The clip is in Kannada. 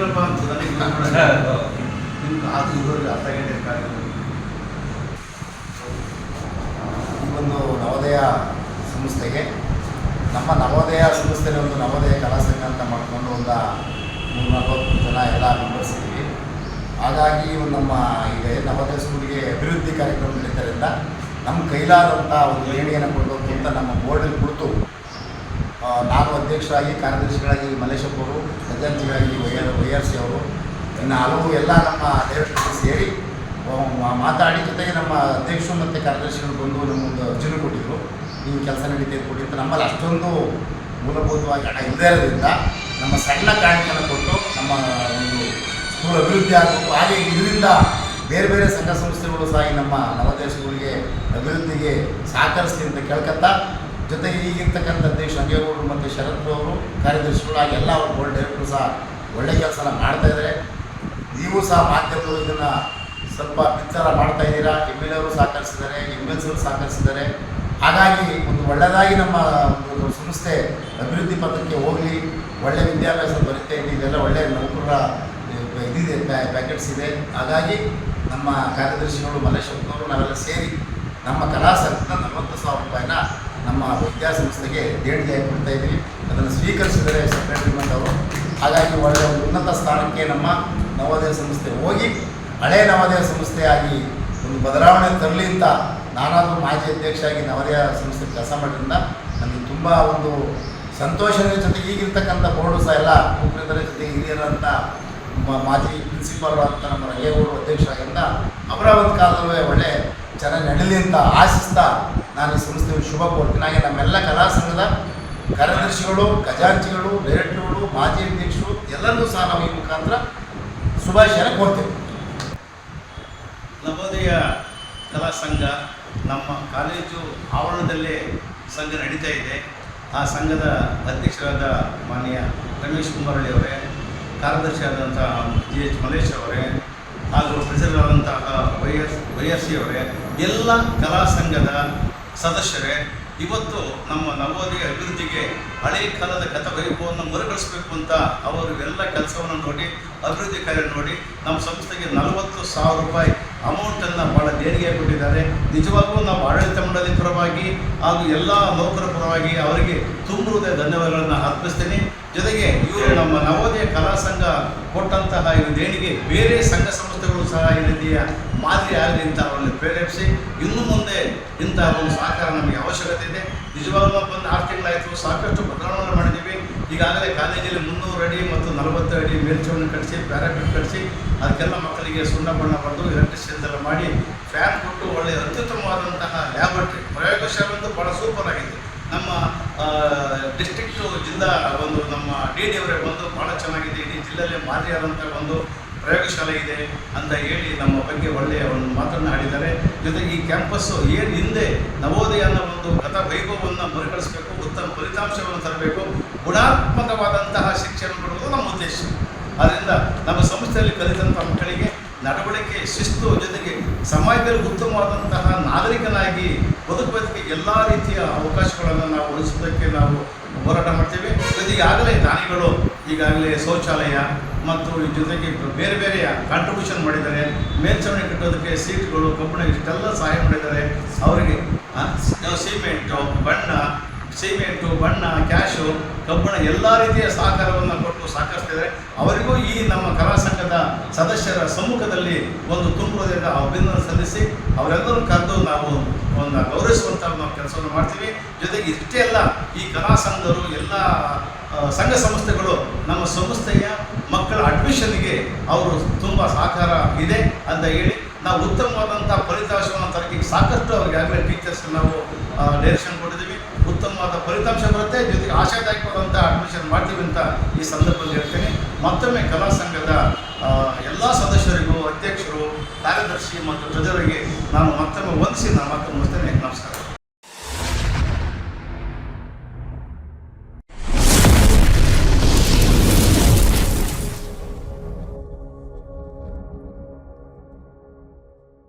ಸಂಕಲ್ಪ ಗಂಟೆ ಒಂದು ನವೋದಯ ಸಂಸ್ಥೆಗೆ. ನಮ್ಮ ನವೋದಯ ಸಂಸ್ಥೆನ ಒಂದು ನವೋದಯ ಕಲಾಸಂಘ ಅಂತ ಮಾಡಿಕೊಂಡು ಒಂದು ಮೂರು ನಲವತ್ತು ಜನ ಎಲ್ಲ ಮೆಂಬರ್ಸ್ ಇದ್ದೀವಿ ಹಾಗಾಗಿ ನಮ್ಮ ಈಗ ನವೋದಯ ಸ್ಕೂಲಿಗೆ ಅಭಿವೃದ್ಧಿ ಕಾರ್ಯಕ್ರಮ ನಡೀತಾರಿಂದ ನಮ್ಮ ಕೈಲಾದಂಥ ಒಂದು ಏಣಿಯನ್ನು ಕೊಡಬೇಕು ಅಂತ ನಮ್ಮ ಬೋರ್ಡಲ್ಲಿ ಕುಳಿತು ನಾನು ಅಧ್ಯಕ್ಷರಾಗಿ, ಕಾರ್ಯದರ್ಶಿಗಳಾಗಿ ಮಲ್ಲೇಶಪ್ಪರು ಅವರು ಖಜಾಂಚಿಗಳಾಗಿ ಆರ್ ಸಿ ಅವರು. ಇನ್ನು ಹಲವು ಎಲ್ಲ ನಮ್ಮ ಡೈರೆಕ್ಟರ್ ಸೇರಿ ಮಾತಾಡಿ ಜೊತೆಗೆ ನಮ್ಮ ಅಧ್ಯಕ್ಷರು ಮತ್ತು ಕಾರ್ಯದರ್ಶಿಗಳು ಬಂದು ನಮ್ಮೊಂದು ಅರ್ಜಿನ ಕೊಟ್ಟಿದ್ರು. ನೀವು ಕೆಲಸ ನಡೀತೇವೆ ಅಂತ ನಮ್ಮಲ್ಲಿ ಅಷ್ಟೊಂದು ಮೂಲಭೂತವಾಗಿ ಹಣ ಇಲ್ಲದೇ ಇರೋದ್ರಿಂದ ನಮ್ಮ ಸಣ್ಣ ಕಾರ್ಯಕ್ರಮ ಕೊಟ್ಟು ನಮ್ಮ ಒಂದು ಸ್ಕೂಲ್ ಅಭಿವೃದ್ಧಿ ಆಗಬೇಕು. ಹಾಗೆ ಇದರಿಂದ ಬೇರೆ ಬೇರೆ ಸಂಘ ಸಂಸ್ಥೆಗಳು ಸಹ ಈ ನಮ್ಮ ನವದೇಶಗಳಿಗೆ ಅಭಿವೃದ್ಧಿಗೆ ಸಹಕರಿಸ್ತೀನಿ ಅಂತ ಕೇಳ್ಕೊತಾ ಜೊತೆಗೆ ಈಗಿರ್ತಕ್ಕಂಥ ಅಧ್ಯಕ್ಷ ನಂಗೇಗೌಡರು ಮತ್ತು ಶರತ್ ಅವರು ಕಾರ್ಯದರ್ಶಿಗಳು ಎಲ್ಲ ಅವ್ರ ಬೋರ್ಡ್ ಡೈರೆಕ್ಟರು ಸಹ ಒಳ್ಳೆ ಕೆಲಸನ ಮಾಡ್ತಾ ಇದ್ದಾರೆ ನೀವು ಸಹ ಮಾಧ್ಯಮದನ್ನು ಸ್ವಲ್ಪ ಬಿತ್ತರ ಮಾಡ್ತಾ ಇದ್ದೀರಾ? ಎಂ ಎಲ್ ಅವರು ಸಹಕರಿಸಿದ್ದಾರೆ ಎಂ ಎಲ್ ಸಿರು ಸಹಕರಿಸಿದ್ದಾರೆ ಹಾಗಾಗಿ ಒಂದು ಒಳ್ಳೆಯದಾಗಿ ನಮ್ಮ ಒಂದು ಸಂಸ್ಥೆ ಅಭಿವೃದ್ಧಿ ಪಥಕ್ಕೆ ಹೋಗಲಿ, ಒಳ್ಳೆ ವಿದ್ಯಾಭ್ಯಾಸ ಬರುತ್ತೆ, ಇದೆಲ್ಲ ಒಳ್ಳೆಯ ನೌಕರರ ಇದಿದೆ ಪ್ಯಾಕೆಟ್ಸ್ ಇದೆ. ಹಾಗಾಗಿ ನಮ್ಮ ಕಾರ್ಯದರ್ಶಿಗಳು ಮಲ್ಲೇಶ್ವರನವರು ನಾವೆಲ್ಲ ಸೇರಿ ನಮ್ಮ ಕಲಾ ಸಂಘದ ನಲವತ್ತು ಸಾವಿರ ರೂಪಾಯಿನ ನಮ್ಮ ವಿದ್ಯಾಸಂಸ್ಥೆಗೆ ದೇಣಿಗೆ ಕೊಡ್ತಾ ಇದ್ದೀವಿ. ಅದನ್ನು ಸ್ವೀಕರಿಸಿದರೆ ಸೆಕ್ರೆಟರಿ ಅವರು. ಹಾಗಾಗಿ ಒಳ್ಳೆಯ ಒಂದು ಉನ್ನತ ಸ್ಥಾನಕ್ಕೆ ನಮ್ಮ ನವೋದಯ ಸಂಸ್ಥೆ ಹೋಗಿ, ಹಳೆ ನವೋದಯ ಸಂಸ್ಥೆಯಾಗಿ ಒಂದು ಬದಲಾವಣೆ ತರಲಿ ಅಂತ ನಾನಾದರೂ ಮಾಜಿ ಅಧ್ಯಕ್ಷ ಆಗಿ ನವೋದಯ ಸಂಸ್ಥೆ ಕೆಲಸ ಮಾಡೋದ್ರಿಂದ ನನಗೆ ತುಂಬ ಒಂದು ಸಂತೋಷದ ಜೊತೆಗೆ ಈಗಿರ್ತಕ್ಕಂಥ ಬೋರ್ಡು ಸಹ ಎಲ್ಲ ಮುಖ್ಯದರ ಜೊತೆ ಹಿರಿಯರಂಥ ಮಾಜಿ ಪ್ರಿನ್ಸಿಪಾಲ್ ಅಂತ ನಮ್ಮ ರಂಗೇಗೌಡರು ಅಧ್ಯಕ್ಷರಾಗಿಂದ ಅವರ ಒಂದು ಕಾಲದಲ್ಲೇ ಒಳ್ಳೆ ಚೆನ್ನಾಗಿ ನಡೀಲಿ ಅಂತ ಆಶಿಸ್ತಾ ನಾನು ಸಂಸ್ಥೆಗೆ ಶುಭ ಕೋರ್ತೀನಿ ಹಾಗೆ ನಮ್ಮೆಲ್ಲ ಕಲಾ ಸಂಘದ ಕಾರ್ಯದರ್ಶಿಗಳು, ಖಜಾಂಚಿಗಳು, ಡೈರೆಕ್ಟರ್ಗಳು, ಮಾಜಿ ಅಧ್ಯಕ್ಷರು ಎಲ್ಲರಿಗೂ ಸಹ ನಾವು ಈ ಮುಖಾಂತರ ಶುಭಾಶಯ ಕೋರ್ತೇವೆ. ನವೋದಯ ಕಲಾ ಸಂಘ ನಮ್ಮ ಕಾಲೇಜು ಆವರಣದಲ್ಲೇ ಸಂಘ ನಡೀತಾ ಇದೆ. ಆ ಸಂಘದ ಅಧ್ಯಕ್ಷರಾದ ಮಾನ್ಯ ರಮೇಶ್ ಕುಮಾರಳ್ಳಿ ಅವರೇ, ಕಾರ್ಯದರ್ಶಿ ಆದಂತಹ ಜಿ ಎಚ್ ಮಲೇಶ್ ಅವರೇ, ಹಾಗೂ ಪ್ರೆಸಿಡೆಂಟ್ ಆದಂತಹ Y S Y S C ಅವರೇ, ಎಲ್ಲ ಕಲಾ ಸಂಘದ ಸದಸ್ಯರೇ, ಇವತ್ತು ನಮ್ಮ ನವೋದಯ ಅಭಿವೃದ್ಧಿಗೆ ಹಳೆಯ ಕಾಲದ ಗತ ವೈಭವವನ್ನು ಅಂತ ಅವರು ಎಲ್ಲ ಕೆಲಸವನ್ನು ನೋಡಿ, ಅಭಿವೃದ್ಧಿ ಕಾರ್ಯ ನೋಡಿ, ನಮ್ಮ ಸಂಸ್ಥೆಗೆ ನಲವತ್ತು ಸಾವಿರ ರೂಪಾಯಿ ಅಮೌಂಟನ್ನು ಭಾಳ ದೇಣಿಗೆ ಕೊಟ್ಟಿದ್ದಾರೆ. ನಿಜವಾಗ್ಲೂ ನಾವು ಆಡಳಿತ ಮಂಡಳಿ ಪರವಾಗಿ ಹಾಗೂ ಎಲ್ಲ ನೌಕರ ಪರವಾಗಿ ಅವರಿಗೆ ತುಂಬುವುದೇ ಧನ್ಯವಾದಗಳನ್ನು ಅರ್ಪಿಸ್ತೇನೆ. ಜೊತೆಗೆ ಇವರು ನಮ್ಮ ನವೋದಯ ಕಲಾ ಸಂಘ ಕೊಟ್ಟಂತಹ ಈ ದೇಣಿಗೆ ಬೇರೆ ಸಂಘ ಸಂಸ್ಥೆಗಳು ಸಹ ಈ ರೀತಿಯ ಮಾದರಿ ಆಗಲಿ ಅಂತ ಅವರನ್ನು ಪ್ರೇರೇಪಿಸಿ, ಇನ್ನು ಮುಂದೆ ಇಂತಹ ಒಂದು ಸಹಕಾರ ನಮಗೆ ಅವಶ್ಯಕತೆ ಇದೆ. ನಿಜವಾಗ್ಲೂ ಒಂದು ಆರು ಸಾಕಷ್ಟು ಬದಲಾವಣೆ ಮಾಡಿದ್ದೀವಿ ಈಗಾಗಲೇ ಕಾಲೇಜಲ್ಲಿ ಮುನ್ನೂರು ಅಡಿ ಮತ್ತು ನಲವತ್ತು ಅಡಿ ಮೇಲ್ಚೌನ ಕಟ್ಟಿಸಿ ಪ್ಯಾರಾಪೀಟ್ ಕಟ್ಟಿಸಿ ಅದಕ್ಕೆಲ್ಲ ಮಕ್ಕಳಿಗೆ ಸುಣ್ಣ ಬಣ್ಣ ಬರೆದು ಎಲೆಕ್ಟ್ರಿಷಿಯನ್ಸ್ ಎಲ್ಲ ಮಾಡಿ ಫ್ಯಾನ್ ಕೊಟ್ಟು ಒಳ್ಳೆಯ ಅತ್ಯುತ್ತಮವಾದಂತಹ ಲ್ಯಾಬೊರೇಟ್ರಿ ಪ್ರಯೋಗಶಾಲೆ ಒಂದು ಭಾಳ ಸೂಪರ್ ಆಗಿದೆ ನಮ್ಮ ಡಿಸ್ಟ್ರಿಕ್ಟು ಜಿಲ್ಲಾ ಒಂದು ನಮ್ಮ ಡಿ ಡಿ ಅವರೇ ಬಂದು ಭಾಳ ಚೆನ್ನಾಗಿದೆ. ಇಡೀ ಜಿಲ್ಲೆಯಲ್ಲಿ ಮಾದರಿಯಾದಂಥ ಒಂದು ಪ್ರಯೋಗಶಾಲೆ ಇದೆ ಅಂತ ಹೇಳಿ ನಮ್ಮ ಬಗ್ಗೆ ಒಳ್ಳೆಯ ಒಂದು ಮಾತನ್ನು ಆಡಿದ್ದಾರೆ. ಜೊತೆಗೆ ಈ ಕ್ಯಾಂಪಸ್ಸು ಏನು ಹಿಂದೆ ನವೋದಯ ಅನ್ನೋ ಒಂದು ಗತ ವೈಭವವನ್ನು ಮರುಕಳಿಸಬೇಕು, ಉತ್ತಮ ಫಲಿತಾಂಶಗಳನ್ನು ತರಬೇಕು, ಗುಣಾತ್ಮಕವಾದಂತಹ ಶಿಕ್ಷಣ ಕೊಡುವುದು ನಮ್ಮ ಉದ್ದೇಶ. ಆದ್ದರಿಂದ ನಮ್ಮ ಸಂಸ್ಥೆಯಲ್ಲಿ ಕಲಿತಂಥ ಮಕ್ಕಳಿಗೆ ನಡವಳಿಕೆ, ಶಿಸ್ತು ಜೊತೆಗೆ ಸಮಾಜದಲ್ಲಿ ಉತ್ತಮವಾದಂತಹ ನಾಗರಿಕನಾಗಿ ಬದುಕುವುದಕ್ಕೆ ಎಲ್ಲ ರೀತಿಯ ಅವಕಾಶಗಳನ್ನು ನಾವು ಉಳಿಸೋದಕ್ಕೆ ನಾವು ಹೋರಾಟ ಮಾಡ್ತೇವೆ. ಈಗಾಗಲೇ ದಾನಿಗಳು ಈಗಾಗಲೇ ಶೌಚಾಲಯ ಮತ್ತು ಈ ಜೊತೆಗೆ ಬೇರೆ ಬೇರೆ ಕಾಂಟ್ರಿಬ್ಯೂಷನ್ ಮಾಡಿದ್ದಾರೆ. ಮೇಲ್ಛಾವಣಿ ಕಟ್ಟೋದಕ್ಕೆ ಸೀಟ್ಗಳು ಕಬ್ಬಿಣ ಇಷ್ಟೆಲ್ಲ ಸಹಾಯ ಮಾಡಿದ್ದಾರೆ. ಅವರಿಗೆ ಸಿಮೆಂಟು, ಬಣ್ಣ ಸಿಮೆಂಟು, ಬಣ್ಣ, ಕ್ಯಾಶು, ಕಬ್ಬಣ ಎಲ್ಲ ರೀತಿಯ ಸಹಕಾರವನ್ನು ಕೊಟ್ಟು ಸಾಕಷ್ಟಿದ್ದಾರೆ ಅವರಿಗೂ ಈ ನಮ್ಮ ಕಲಾ ಸಂಘದ ಸದಸ್ಯರ ಸಮ್ಮುಖದಲ್ಲಿ ಒಂದು ತುಂಬುವುದರಿಂದ ಅಭಿನಂದನೆ ಸಲ್ಲಿಸಿ ಅವರೆಲ್ಲರೂ ಕರೆದು ನಾವು ಒಂದು ಗೌರವಿಸುವಂಥ ನಾವು ಕೆಲಸವನ್ನು ಮಾಡ್ತೀವಿ. ಜೊತೆಗೆ ಇಷ್ಟೇ ಅಲ್ಲ, ಈ ಕಲಾ ಸಂಘದವರು ಎಲ್ಲ ಸಂಘ ಸಂಸ್ಥೆಗಳು ನಮ್ಮ ಸಂಸ್ಥೆಯ ಮಕ್ಕಳ ಅಡ್ಮಿಷನ್ಗೆ ಅವರು ತುಂಬ ಸಹಕಾರ ಇದೆ ಅಂತ ಹೇಳಿ ನಾವು ಉತ್ತಮವಾದಂಥ ಫಲಿತಾಂಶವನ್ನು ತರಕ್ಕೆ ಸಾಕಷ್ಟು ಅವ್ರಿಗೆ ಆಗಲೇ ಟೀಚರ್ಸ್ ನಾವು ಡೈರೆಕ್ಷನ್ ಕೊಟ್ಟಿದ್ದೀವಿ. ಉತ್ತಮವಾದ ಫಲಿತಾಂಶ ಬರುತ್ತೆ. ಜೊತೆಗೆ ಆಶಾದಾಯಕವಾದಂಥ ಅಡ್ಮಿಷನ್ ಮಾಡ್ತೀವಿ ಅಂತ ಈ ಸಂದರ್ಭದಲ್ಲಿ ಹೇಳ್ತೇನೆ. ಮತ್ತೊಮ್ಮೆ ಕಲಾ ಸಂಘದ ಎಲ್ಲ ಸದಸ್ಯರಿಗೂ, ಅಧ್ಯಕ್ಷರು, ಕಾರ್ಯದರ್ಶಿ ಮತ್ತು ಪ್ರಜರಿಗೆ ನಾನು ಮತ್ತೊಮ್ಮೆ ವಂದಿಸಿ ನಾನು ಮತ್ತೊಮ್ಮೆ